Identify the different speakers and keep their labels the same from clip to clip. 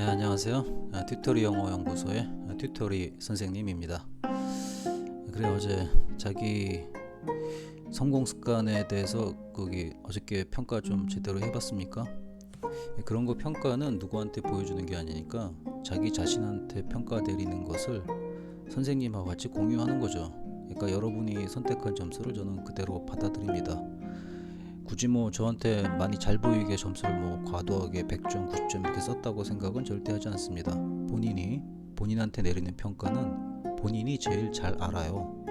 Speaker 1: 네, 안녕하세요. 아, 튜토리 영어 연구소의 아, 튜토리 선생님입니다. 그래 어제 자기 성공 습관에 대해서 거기 어저께 평가 좀 제대로 해봤습니까? 예, 그런 거 평가는 누구한테 보여주는 게 아니니까 자기 자신한테 평가 내리는 것을 선생님하고 같이 공유하는 거죠. 그러니까 여러분이 선택한 점수를 저는 그대로 받아들입니다. 굳이 뭐 저한테 많이 잘 보이게 점수를 뭐 과도하게 100점, 90점 이렇게 썼다고 생각은 절대 하지 않습니다. 본인이 본인한테 내리는 평가는 본인이 제일 잘 알아요.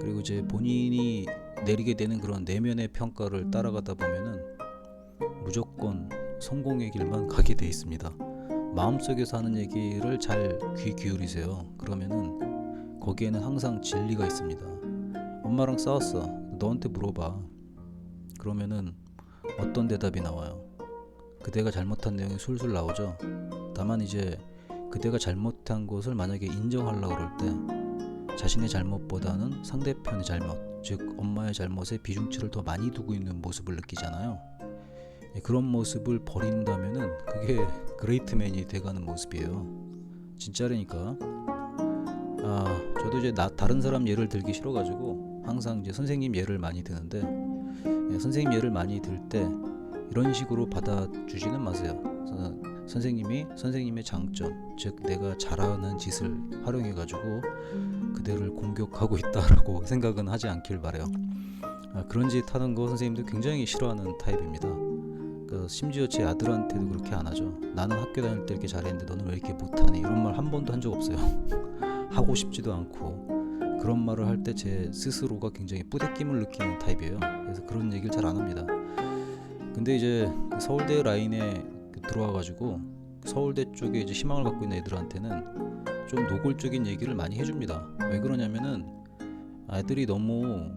Speaker 1: 그리고 이제 본인이 내리게 되는 그런 내면의 평가를 따라가다 보면은 무조건 성공의 길만 가게 돼 있습니다. 마음속에서 하는 얘기를 잘 귀 기울이세요. 그러면은 거기에는 항상 진리가 있습니다. 엄마랑 싸웠어. 너한테 물어봐. 그러면은 어떤 대답이 나와요? 그대가 잘못한 내용이 술술 나오죠. 다만 이제 그대가 잘못한 것을 만약에 인정하려고 그럴 때 자신의 잘못보다는 상대편의 잘못, 즉 엄마의 잘못에 비중치를 더 많이 두고 있는 모습을 느끼잖아요. 예, 그런 모습을 버린다면은 그게 그레이트맨이 돼가는 모습이에요. 진짜라니까. 아, 저도 이제 나 다른 사람 예를 들기 싫어가지고 항상 이제 선생님 예를 많이 드는데 예, 선생님 예를 많이 들 때 이런 식으로 받아주지는 마세요. 선- 선생님이 선생님의 장점, 즉 내가 잘하는 짓을 활용해 가지고 그대를 공격하고 있다라고 생각은 하지 않길 바래요. 아, 그런 짓 하는 거 선생님들 굉장히 싫어하는 타입입니다. 그 심지어 제 아들한테도 그렇게 안 하죠. 나는 학교 다닐 때 이렇게 잘했는데 너는 왜 이렇게 못하니? 이런 말 한 번도 한 적 없어요. 하고 싶지도 않고 그런 말을 할 때 제 스스로가 굉장히 뿌듯김을 느끼는 타입이에요. 그래서 그런 얘기를 잘 안 합니다. 근데 이제 그 서울대 라인에 그 들어와 가지고 서울대 쪽에 이제 희망을 갖고 있는 애들한테는 좀 노골적인 얘기를 많이 해줍니다. 왜 그러냐면은 아이들이 너무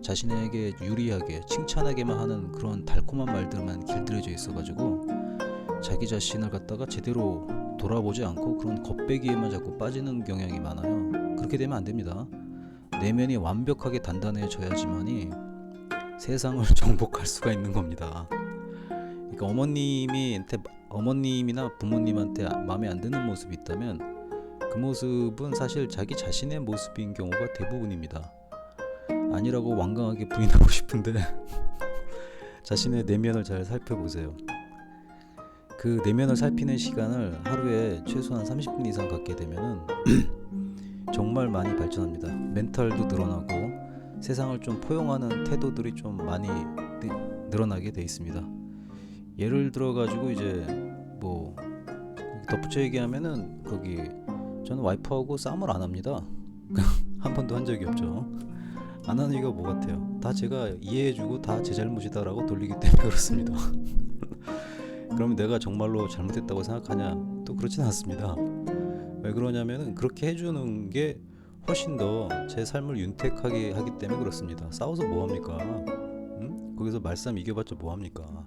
Speaker 1: 자신에게 유리하게 칭찬하게만 하는 그런 달콤한 말들만 길들여져 있어가지고 자기 자신을 갖다가 제대로 돌아보지 않고 그런 겉배기에만 자꾸 빠지는 경향이 많아요. 그렇게 되면 안 됩니다. 내면이 완벽하게 단단해져야지만이 세상을 정복할 수가 있는 겁니다. 그러니까 어머님이 어머님이나 부모님한테 마음에 안 드는 모습이 있다면 그 모습은 사실 자기 자신의 모습인 경우가 대부분입니다. 아니라고 완강하게 부인하고 싶은데 자신의 내면을 잘 살펴보세요. 그 내면을 살피는 시간을 하루에 최소한 30분 이상 갖게 되면은 정말 많이 발전합니다. 멘탈도 늘어나고 세상을 좀 포용하는 태도들이 좀 많이 느- 늘어나게 돼 있습니다. 예를 들어 가지고 이제 뭐 덧붙여 얘기하면은 거기 저는 와이프하고 싸움을 안 합니다. 한 번도 한 적이 없죠. 안 하는 이유가 뭐 같아요? 다 제가 이해해주고 다 제 잘못이다라고 돌리기 때문에 그렇습니다. 그러면 내가 정말로 잘못했다고 생각하냐? 또 그렇진 않습니다. 왜 그러냐면은 그렇게 해주는 게 훨씬 더 제 삶을 윤택하게 하기 때문에 그렇습니다. 싸워서 뭐 합니까? 응? 거기서 말싸움 이겨봤자 뭐 합니까?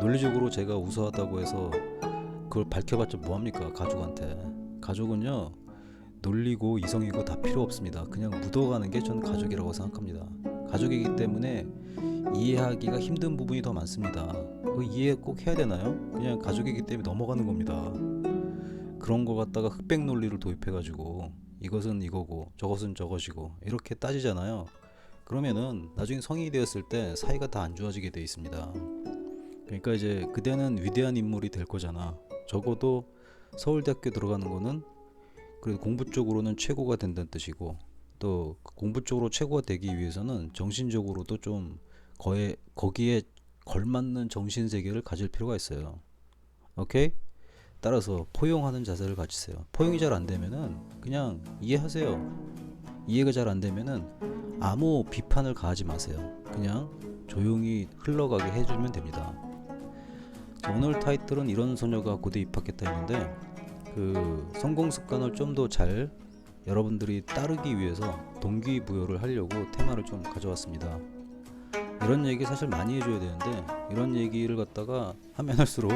Speaker 1: 논리적으로 제가 우수하다고 해서 그걸 밝혀봤자 뭐 합니까? 가족한테. 가족은요 논리고 이성이고 다 필요 없습니다. 그냥 묻어가는 게 저는 가족이라고 생각합니다. 가족이기 때문에 이해하기가 힘든 부분이 더 많습니다. 그 이해 꼭 해야 되나요? 그냥 가족이기 때문에 넘어가는 겁니다. 그런 거 갖다가 흑백 논리를 도입해 가지고 이것은 이거고 저것은 저것이고 이렇게 따지잖아요. 그러면은 나중에 성인이 되었을 때 사이가 다 안 좋아지게 돼 있습니다. 그러니까 이제 그대는 위대한 인물이 될 거잖아. 적어도 서울대학교 들어가는 거는 그래도 공부 쪽으로는 최고가 된다는 뜻이고 또그 공부 쪽으로 최고가 되기 위해서는 정신적으로도 좀 거에 거기에 걸맞는 정신 세계를 가질 필요가 있어요. 오케이? 따라서 포용하는 자세를 가지세요. 포용이 잘 안 되면은 그냥 이해하세요. 이해가 잘 안 되면은 아무 비판을 가하지 마세요. 그냥 조용히 흘러가게 해주면 됩니다. 자, 오늘 타이틀은 이런 소녀가 고대 입학했다 했는데 그 성공 습관을 좀 더 잘 여러분들이 따르기 위해서 동기부여를 하려고 테마를 좀 가져왔습니다. 이런 얘기 사실 많이 해줘야 되는데 이런 얘기를 갖다가 하면 할수록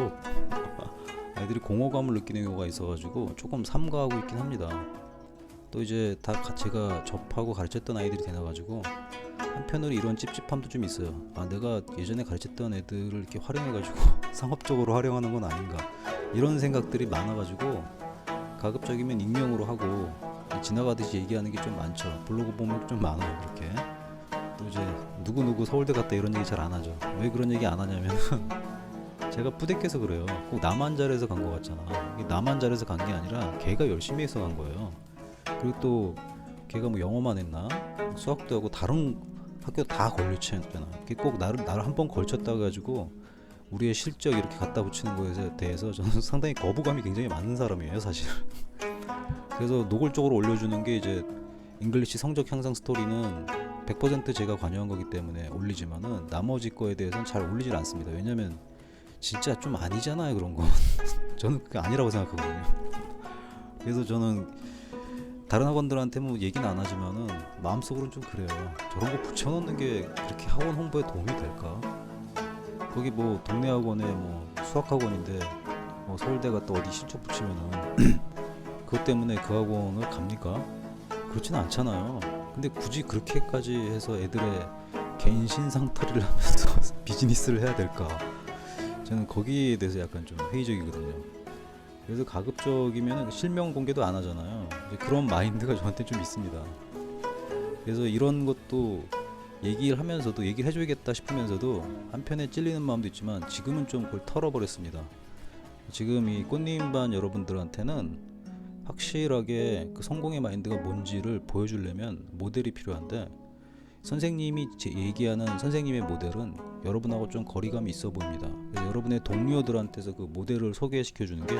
Speaker 1: 아이들이 공허감을 느끼는 경우가 있어가지고 조금 삼가하고 있긴 합니다. 또 이제 다 가- 제가 접하고 가르쳤던 아이들이 되나가지고 한편으로 이런 찝찝함도 좀 있어요. 아 내가 예전에 가르쳤던 애들을 이렇게 활용해가지고 상업적으로 활용하는 건 아닌가 이런 생각들이 많아가지고 가급적이면 익명으로 하고 지나가듯이 얘기하는 게 좀 많죠. 블로그 보면 좀 많아요 그렇게. 또 이제 누구 누구 서울대 갔다 이런 얘기 잘 안 하죠. 왜 그런 얘기 안 하냐면 제가 뿌듯해서 그래요. 꼭 나만 잘해서 간 것 같잖아. 나만 잘해서 간 게 아니라 걔가 열심히 해서 간 거예요. 그리고 또 걔가 뭐 영어만 했나 수학도 하고 다른 학교 다. 그게 꼭 나를 나를 한 번 걸쳤다 가지고 우리의 실적 이렇게 갖다 붙이는 거에 대해서 저는 상당히 거부감이 굉장히 많은 사람이에요, 사실. 그래서 노골적으로 올려주는 게 이제 잉글리시 성적 향상 스토리는 100% 제가 관여한 거기 때문에 올리지만은 나머지 거에 대해서는 잘 올리질 않습니다. 왜냐면 진짜 좀 아니잖아요 그런 거. 저는 그게 아니라고 생각하거든요. 그래서 저는 다른 학원들한테 뭐 얘기는 안 하지만은 마음속으로는 좀 그래요. 저런 거 붙여놓는 게 그렇게 학원 홍보에 도움이 될까? 거기 뭐 동네 학원에 뭐 수학 학원인데 뭐 서울대 갔다 어디 신청 붙이면은 그것 때문에 그 학원을 갑니까? 그렇지는 않잖아요. 근데 굳이 그렇게까지 해서 애들의 개인 신상털이를 하면서 비즈니스를 해야 될까? 저는 거기에 대해서 약간 좀 회의적이거든요. 그래서 가급적이면 실명 공개도 안 하잖아요. 그런 마인드가 저한테 좀 있습니다. 그래서 이런 것도 얘기를 하면서도 얘기를 해줘야겠다 싶으면서도 한편에 찔리는 마음도 있지만 지금은 좀 그걸 털어버렸습니다. 지금 이 꽃님반 여러분들한테는 확실하게 그 성공의 마인드가 뭔지를 보여주려면 모델이 필요한데 선생님이 제 얘기하는 선생님의 모델은 여러분하고 좀 거리감이 있어 보입니다. 여러분의 동료들한테서 그 모델을 소개시켜 주는 게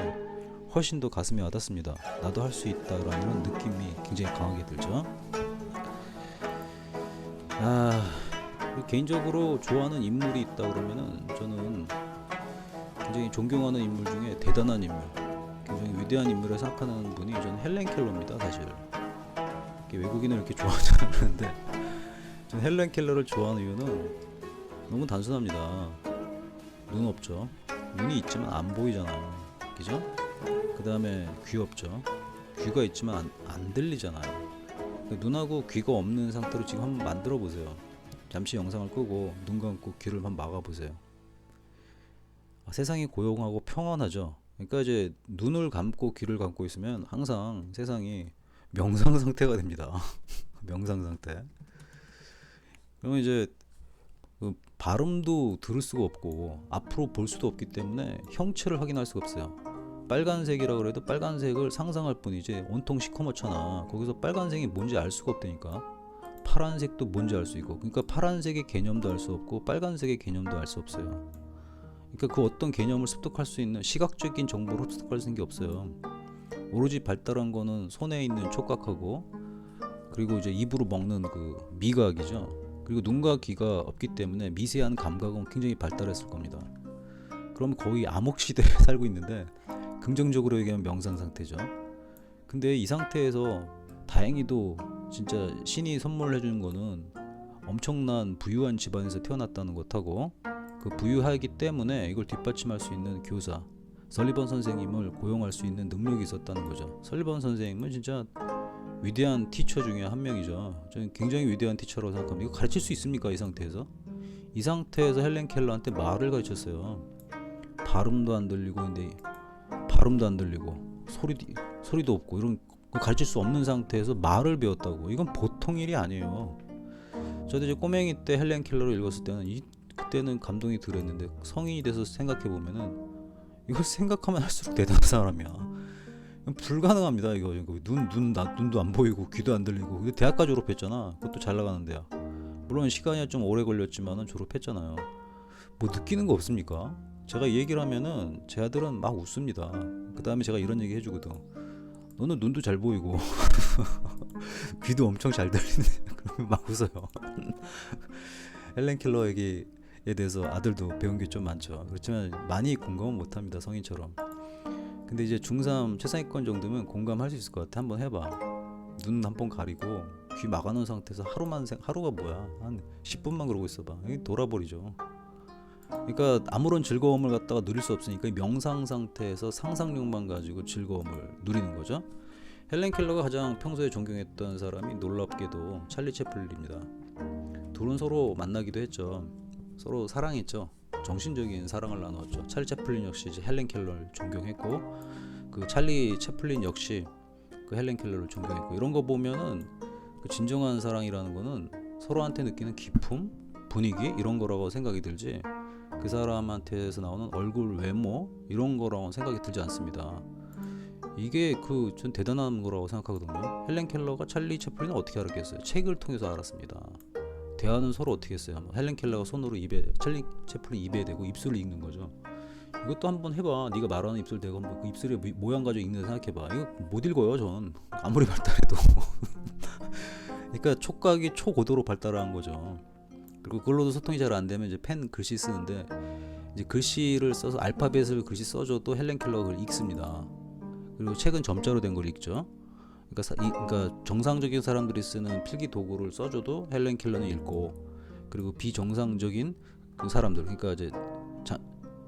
Speaker 1: 훨씬 더 가슴에 와닿습니다. 나도 할 수 있다라는 느낌이 굉장히 강하게 들죠. 아 개인적으로 좋아하는 인물이 있다 그러면은 저는 굉장히 존경하는 인물 중에 대단한 인물, 굉장히 위대한 인물을 생각하는 분이 저는 헬렌 켈러입니다. 사실 외국인을 이렇게 좋아하지 않는데 저는 헬렌 켈러를 좋아하는 이유는 너무 단순합니다. 눈 없죠. 눈이 있지만 안 보이잖아요. 그죠? 그 다음에 귀 없죠. 귀가 있지만 안, 안 들리잖아요. 그 눈하고 귀가 없는 상태로 지금 한번 만들어 보세요. 잠시 영상을 끄고 눈 감고 귀를 한번 막아 보세요. 아, 세상이 고요하고 평안하죠. 그러니까 이제 눈을 감고 귀를 감고 있으면 항상 세상이 명상 상태가 됩니다. 명상 상태. 그러면 이제 그 발음도 들을 수가 없고 앞으로 볼 수도 없기 때문에 형체를 확인할 수가 없어요. 빨간색이라 그래도 빨간색을 상상할 뿐이지 온통 시커멓잖아. 거기서 빨간색이 뭔지 알 수가 없다니까. 파란색도 뭔지 알 수 있고. 그러니까 파란색의 개념도 알 수 없고 빨간색의 개념도 알 수 없어요. 그러니까 그 어떤 개념을 습득할 수 있는 시각적인 정보를 습득할 수 있는 게 없어요. 오로지 발달한 거는 손에 있는 촉각하고 그리고 이제 입으로 먹는 그 미각이죠. 그리고 눈과 귀가 없기 때문에 미세한 감각은 굉장히 발달했을 겁니다. 그럼 거의 암흑 시대에 살고 있는데 긍정적으로 얘기하면 명상 상태죠. 근데 이 상태에서 다행히도 진짜 신이 선물해 주는 거는 엄청난 부유한 집안에서 태어났다는 것하고 그 부유하기 때문에 이걸 뒷받침할 수 있는 교사 설리번 선생님을 고용할 수 있는 능력이 있었다는 거죠. 설리번 선생님은 진짜 위대한 티처 중에 한 명이죠. 저는 굉장히 위대한 티처라고 생각합니다. 이거 가르칠 수 있습니까 이 상태에서? 이 상태에서 헬렌 켈러한테 말을 가르쳤어요. 발음도 안 들리고 근데 발음도 안 들리고 소리 소리도 없고 이런 거 가르칠 수 없는 상태에서 말을 배웠다고. 이건 보통 일이 아니에요. 저도 이제 꼬맹이 때 헬렌 켈러를 읽었을 때는 이 그때는 감동이 덜했는데 성인이 돼서 생각해 보면은 이걸 생각하면 할수록 대단한 사람이야. 불가능합니다 이거. 눈눈 눈도 안 보이고 귀도 안 들리고. 대학까지 졸업했잖아. 그것도 잘 나가는 데야. 물론 시간이 좀 오래 걸렸지만은 졸업했잖아요. 뭐 느끼는 거 없습니까? 제가 이 얘기를 하면은 제 아들은 막 웃습니다. 그 다음에 제가 이런 얘기 해주거든 너는 눈도 잘 보이고 귀도 엄청 잘 들리네. 그러면 막 웃어요. 헬렌 킬러 얘기에 대해서 아들도 배운 게 좀 많죠. 그렇지만 많이 공감은 못합니다 성인처럼 근데 이제 중3 최상위권 정도면 공감할 수 있을 것 같아. 한번 해봐. 눈 한 번 가리고 귀 막아놓은 상태에서 하루만 생 하루가 뭐야? 한 10분만 그러고 있어봐. 돌아버리죠. 그러니까 아무런 즐거움을 갖다가 누릴 수 없으니까 이 명상 상태에서 상상력만 가지고 즐거움을 누리는 거죠. 헬렌 켈러가 가장 평소에 존경했던 사람이 놀랍게도 찰리 채플린입니다. 둘은 서로 만나기도 했죠. 서로 사랑했죠. 정신적인 사랑을 나누었죠. 찰리 채플린 역시 헬렌 켈러를 존경했고 그 찰리 채플린 역시 그 헬렌 켈러를 존경했고 이런 거 보면은 그 진정한 사랑이라는 거는 서로한테 느끼는 기품, 분위기 이런 거라고 생각이 들지 그 사람한테서 나오는 얼굴 외모 이런 거라고 생각이 들지 않습니다. 이게 그 전 대단한 거라고 생각하거든요. 헬렌 켈러가 찰리 채플린을 어떻게 알았겠어요? 책을 통해서 알았습니다. 대화는 서로 어떻게 했어요? 뭐 헬렌 켈러가 손으로 입에 찰리 채플린 입에 대고 입술을 읽는 거죠. 이것도 한번 해봐. 네가 말하는 입술 대고 한번 그 입술의 모- 모양 가지고 읽는 데 생각해봐. 이거 못 읽어요, 전 아무리 발달해도. 그러니까 촉각이 초고도로 발달한 거죠. 그리고 그걸로도 소통이 잘 안 되면 이제 펜 글씨 쓰는데 이제 글씨를 써서 알파벳을 글씨 써줘도 헬렌 켈러가 그걸 읽습니다. 그리고 책은 점자로 된 걸 읽죠. 그러니까, 사, 이, 그러니까 정상적인 사람들이 쓰는 필기 도구를 써줘도 헬렌 켈러는 읽고 그리고 비정상적인 그 사람들 그러니까 이제 자,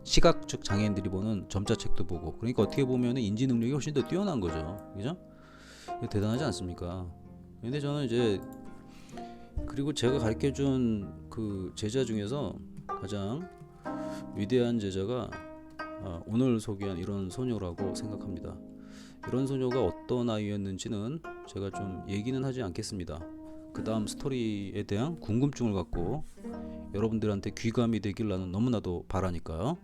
Speaker 1: 시각적 장애인들이 보는 점자책도 보고 그러니까 어떻게 보면 인지 능력이 훨씬 더 뛰어난 거죠. 그죠? 대단하지 않습니까? 근데 저는 이제 그리고 제가 가르쳐 준 그 제자 중에서 가장 위대한 제자가 아, 오늘 소개한 이런 소녀라고 생각합니다. 이런 소녀가 어떤 아이였는지는 제가 좀 얘기는 하지 않겠습니다. 그 다음 스토리에 대한 궁금증을 갖고 여러분들한테 귀감이 되길 나는 너무나도 바라니까요.